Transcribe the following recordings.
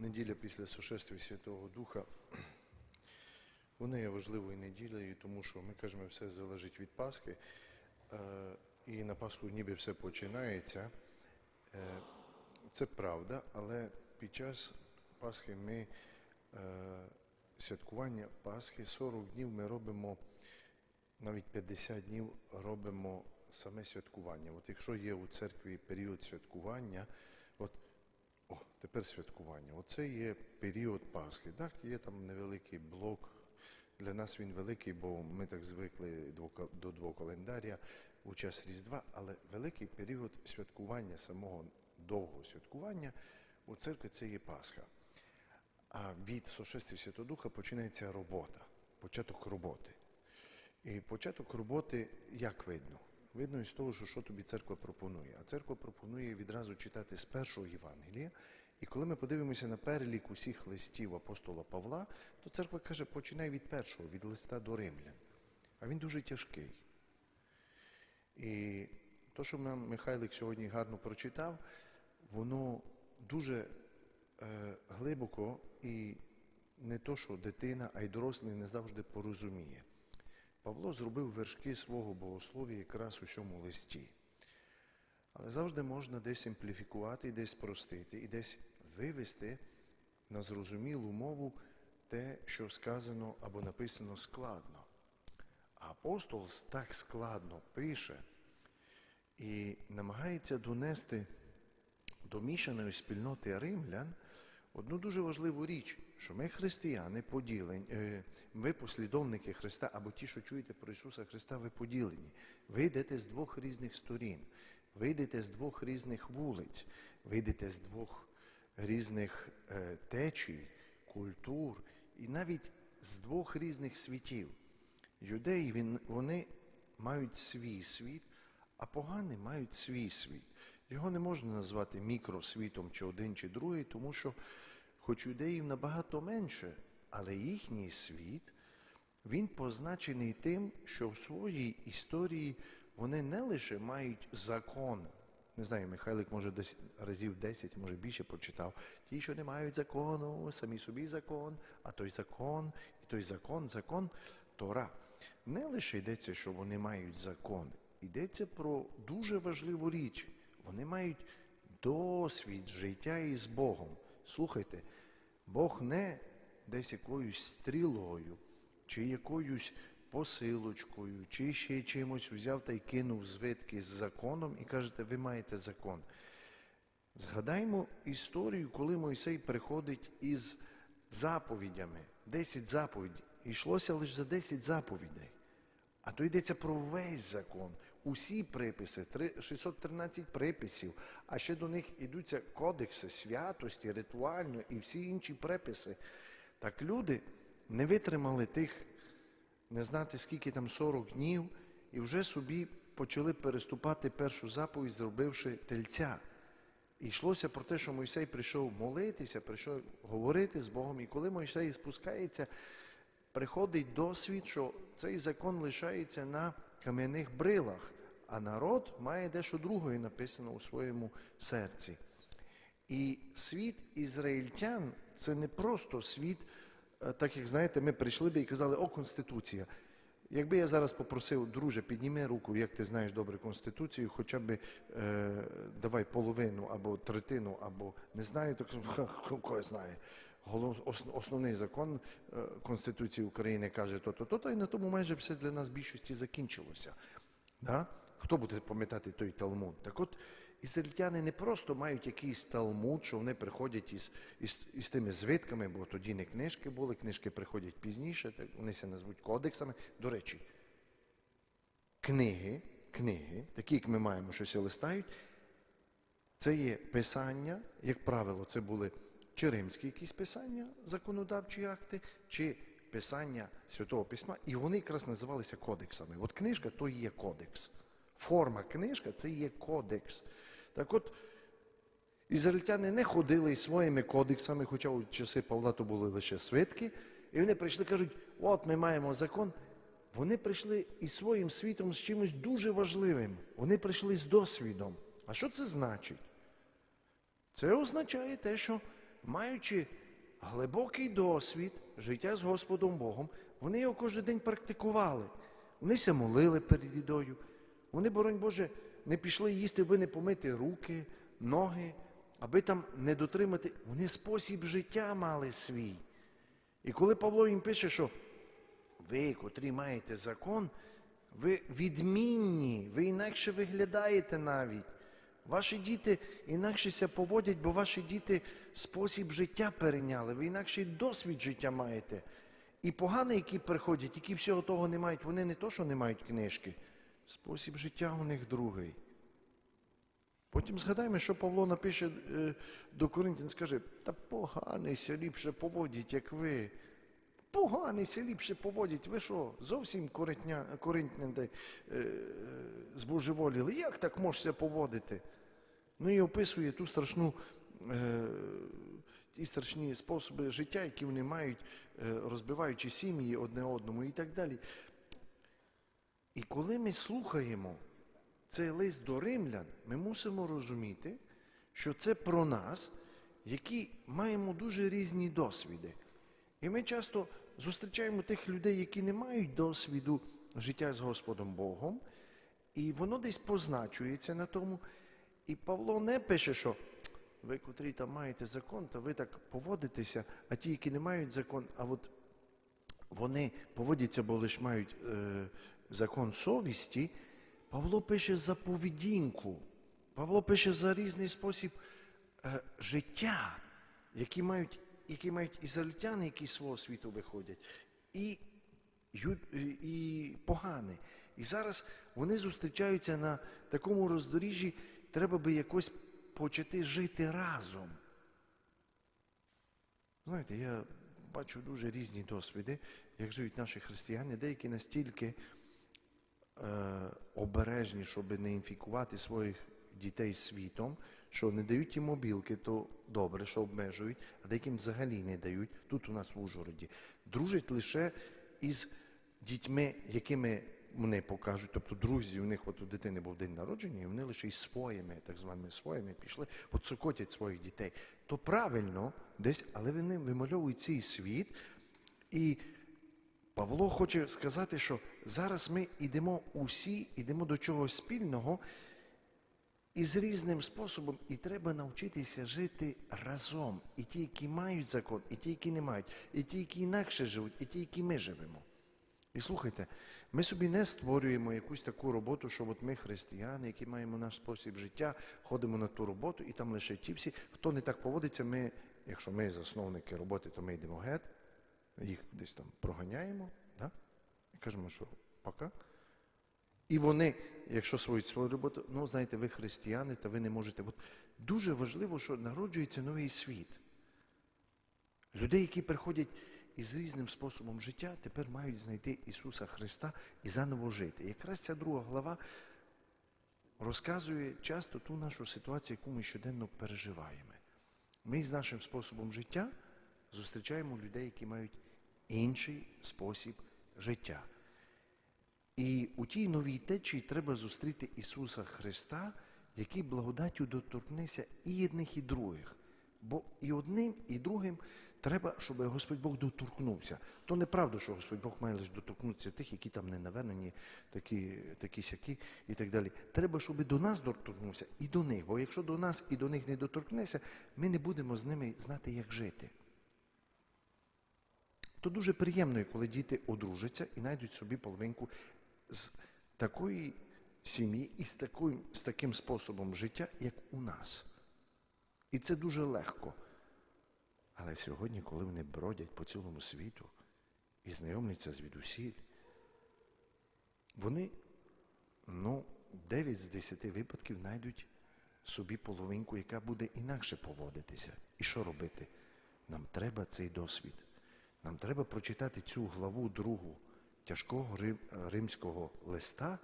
неділя після сошествия Святого Духа, вона є важливою неділею, тому що ми кажемо, все залежить від Пасхи. Е, І на Пасху ніби все починається. Е, Це правда, але під час Пасхи ми е, святкування Пасхи 40 днів ми робимо навіть 50 днів робимо саме святкування. От якщо є у церкві період святкування, о, тепер святкування. Оце є період Пасхи. Так, є там невеликий блок. Для нас він великий, бо ми так звикли до- двох календаря у час Різдва, але великий період святкування, самого довгого святкування у церкві це є Пасха. А від сошествия Святого Духа починається робота, початок роботи. І початок роботи як видно? Видно із того, що, що тобі церква пропонує. А церква пропонує відразу читати з першого Євангелія. І коли ми подивимося на перелік усіх листів апостола Павла, то церква каже, починай від першого, від листа до римлян. А він дуже тяжкий. І то, що нам Михайлик сьогодні гарно прочитав, воно дуже е, глибоко і не то, що дитина, а й дорослий не завжди порозуміє. Павло зробив вершки свого богослов'я якраз у цьому листі. Але завжди можна десь симпліфікувати, десь спростити і десь вивести на зрозумілу мову те, що сказано або написано складно. А апостол так складно пише і намагається донести до мішаної спільноти римлян одну дуже важливу річ, що ми християни поділені, е, ви послідовники Христа, або ті, що чуєте про Ісуса Христа, ви поділені. Ви йдете з двох різних сторін, ви йдете з двох різних вулиць, ви йдете з двох різних е, течій, культур і навіть з двох різних світів. Юдеї вони мають свій світ, а погані мають свій світ. Його не можна назвати мікросвітом чи один, чи другий, тому що, хоч юдеїв набагато менше, але їхній світ, він позначений тим, що в своїй історії вони не лише мають закон. Не знаю, Михайлик може десь разів 10, може більше прочитав. Ті, що не мають закону, самі собі закон, а той закон, і той закон, закон Тора. Не лише йдеться, що вони мають закон, йдеться про дуже важливу річ. Вони мають досвід життя із Богом. Слухайте, Бог не десь якоюсь стрілою, чи якоюсь посилочкою, чи ще чимось взяв та й кинув звитки з законом і кажете, ви маєте закон. Згадаймо історію, коли Мойсей приходить із заповідями, 10 заповідей. І йшлося лише за 10 заповідей. А то йдеться про весь закон, усі приписи, 613 приписів, а ще до них йдуться кодекси, святості, ритуально і всі інші приписи. Так люди не витримали тих, не знати скільки там 40 днів, і вже собі почали переступати першу заповідь, зробивши тельця. І йшлося про те, що Мойсей прийшов молитися, прийшов говорити з Богом. І коли Мойсей спускається, приходить досвід, що цей закон лишається на кам'яних брилах, а народ має дещо другої написано у своєму серці. І світ ізраїльтян це не просто світ, е, так як знаєте, ми прийшли би і казали, о, Конституція. Якби я зараз попросив, друже, підніми руку, як ти знаєш добре Конституцію, хоча б е, давай половину або третину, або не знаю, так кого знає. Основний закон е, Конституції України каже то-то, то-то, і на тому майже все для нас більшості закінчилося. Да? Хто буде пам'ятати той Талмуд? Так от, ізраїльтяни не просто мають якийсь Талмуд, що вони приходять із, із, із тими звитками, бо тоді не книжки були, книжки приходять пізніше, так вони се назвуть кодексами. До речі, книги, книги, такі, як ми маємо, що се листають, це є писання, як правило, це були чи римські якісь писання, законодавчі акти, чи писання Святого Письма, і вони якраз називалися кодексами. От книжка то є кодекс. Форма книжка це є кодекс. Так от, ізраїльтяни не ходили із своїми кодексами, хоча у часи Павла то були лише свитки, і вони прийшли кажуть, от ми маємо закон. Вони прийшли із своїм світом з чимось дуже важливим. Вони прийшли з досвідом. А що це значить? Це означає те, що маючи глибокий досвід життя з Господом Богом, вони його кожен день практикували. Вони ся молили перед їдою. Вони, боронь Боже, не пішли їсти, аби не помити руки, ноги, аби там не дотримати. Вони спосіб життя мали свій. І коли Павло їм пише, що ви, котрі маєте закон, ви відмінні, ви інакше виглядаєте навіть. Ваші діти інакшеся поводять, бо ваші діти спосіб життя перейняли, ви інакший досвід життя маєте. І погані, які приходять, які всього того не мають, вони не то, що не мають книжки, спосіб життя у них другий. Потім згадаємо, що Павло напише е, до Коринтян, скаже, та поганий ся ліпше поводять, як ви. Поганий ся ліпше поводять. Ви що, зовсім коринтня, коринтян е, збожеволіли? Як так можешся поводити? Ну і описує ту страшну, е, ті страшні способи життя, які вони мають, розбиваючи сім'ї одне одному і так далі. І коли ми слухаємо цей лист до римлян, ми мусимо розуміти, що це про нас, які маємо дуже різні досвіди. І ми часто зустрічаємо тих людей, які не мають досвіду життя з Господом Богом, і воно десь позначується на тому. І Павло не пише, що ви, котрі там маєте закон, то ви так поводитеся, а ті, які не мають закон, а от вони поводяться, бо лише мають е, закон совісті. Павло пише за поведінку. Павло пише за різний спосіб е, життя, які мають, які мають ізраїльтяни, які з свого світу виходять, і, ю- і погани. І зараз вони зустрічаються на такому роздоріжжі, треба би якось почати жити разом. Знаєте, я бачу дуже різні досвіди, як живуть наші християни, деякі настільки е, обережні, щоб не інфікувати своїх дітей світом, що не дають їм мобілки, то добре, що обмежують, а деяким взагалі не дають тут у нас в Ужгороді. Дружать лише із дітьми, якими вони покажуть, тобто друзі, у них от у дитини був день народження, і вони лише із своїми, так званими своїми, пішли, от цокотять своїх дітей. То правильно десь, але вони вимальовують цей світ. І Павло хоче сказати, що зараз ми йдемо усі, йдемо до чогось спільного і з різним способом, і треба навчитися жити разом. І ті, які мають закон, і ті, які не мають, і ті, які інакше живуть, і ті, які ми живемо. І слухайте, ми собі не створюємо якусь таку роботу, що от ми християни, які маємо наш спосіб життя, ходимо на ту роботу, і там лише ті всі, хто не так поводиться, ми, якщо ми засновники роботи, то ми йдемо геть, їх десь там проганяємо, да? і кажемо, що пока. І вони, якщо свою свою роботу, ну знаєте, ви християни, та ви не можете. От дуже важливо, що народжується новий світ. Людей, які приходять із різним способом життя, тепер мають знайти Ісуса Христа і заново жити. Якраз ця друга глава розказує часто ту нашу ситуацію, яку ми щоденно переживаємо. Ми з нашим способом життя зустрічаємо людей, які мають інший спосіб життя. І у тій новій течії треба зустріти Ісуса Христа, який благодаттю доторкнеться і одних, і других. Бо і одним, і другим треба, щоб Господь Бог доторкнувся. То неправда, що Господь Бог має лише доторкнутися тих, які там не навернені, такі, такі сякі і так далі. Треба, щоб до нас доторкнувся і до них. Бо якщо до нас і до них не доторкнеться, ми не будемо з ними знати, як жити. То дуже приємно, коли діти одружаться і знайдуть собі половинку з такої сім'ї і з, такою, з таким способом життя, як у нас. І це дуже легко. Але сьогодні, коли вони бродять по цілому світу і знайомляться звідусіль, вони, ну, 9 з 10 випадків знайдуть собі половинку, яка буде інакше поводитися. І що робити? Нам треба цей досвід. Нам треба прочитати цю главу другу тяжкого рим, римського листа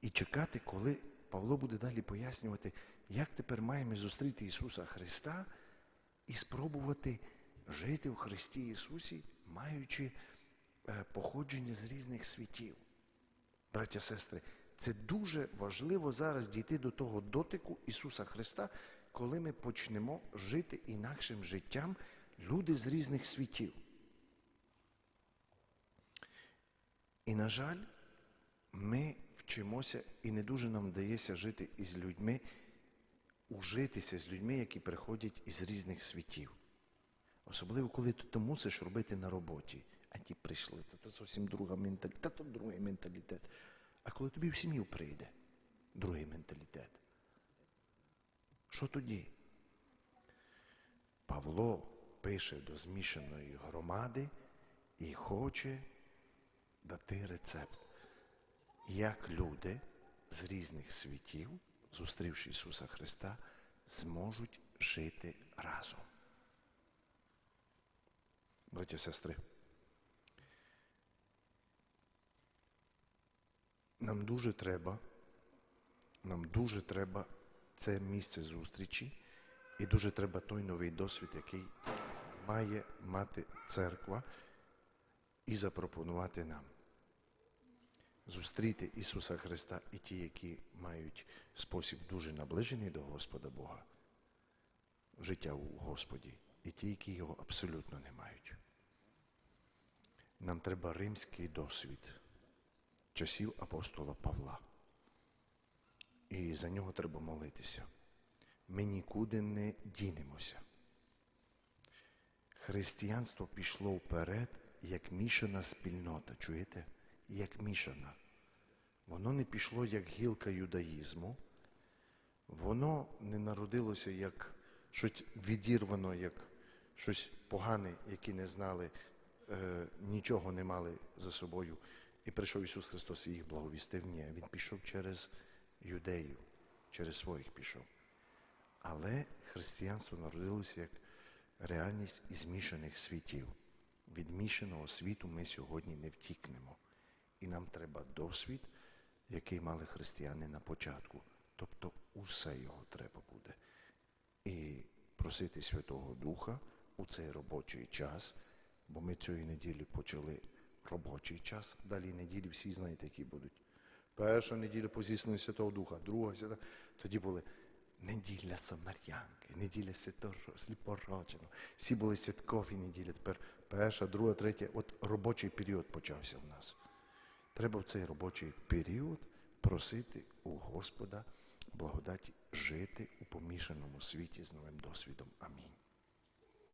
і чекати, коли Павло буде далі пояснювати, як тепер маємо зустріти Ісуса Христа і спробувати жити у Христі Ісусі, маючи е, походження з різних світів. Браття, сестри, це дуже важливо зараз дійти до того дотику Ісуса Христа, коли ми почнемо жити інакшим життям люди з різних світів. І, на жаль, ми вчимося і не дуже нам вдається жити із людьми, ужитися з людьми, які приходять із різних світів. Особливо, коли ти то мусиш робити на роботі. А ті прийшли, та це зовсім друга менталітет, та то другий менталітет. А коли тобі в сім'ю прийде другий менталітет, що тоді? Павло пише до змішаної громади і хоче дати рецепт, як люди з різних світів, зустрівши Ісуса Христа, зможуть жити разом. Браття, сестри, нам дуже треба, нам дуже треба це місце зустрічі, і дуже треба той новий досвід, який має мати церква, і запропонувати нам. Зустріти Ісуса Христа і ті, які мають спосіб дуже наближений до Господа Бога, життя у Господі, і ті, які його абсолютно не мають. Нам треба римський досвід часів апостола Павла. І за нього треба молитися. Ми нікуди не дінемося. Християнство пішло вперед як мішана спільнота. Чуєте? Як мішана. Воно не пішло як гілка юдаїзму, воно не народилося як щось відірвано, як щось погане, які не знали, е, нічого не мали за собою. І прийшов Ісус Христос і їх благовістив. Ні, Він пішов через юдею, через своїх пішов. Але християнство народилося як реальність змішаних світів. Від мішаного світу ми сьогодні не втікнемо. І нам треба досвід, який мали християни на початку. Тобто усе його треба буде. І просити Святого Духа у цей робочий час, бо ми цієї неділі почали робочий час. Далі неділі всі знаєте, які будуть. Перша неділя по зісненню Святого Духа, друга свята. Тоді були неділя Самарянки, неділя Святор- сліпороченого. Всі були святкові неділі. Тепер перша, друга, третя. От робочий період почався в нас. Треба в цей робочий період просити у Господа благодаті жити у помішаному світі з новим досвідом. Амінь.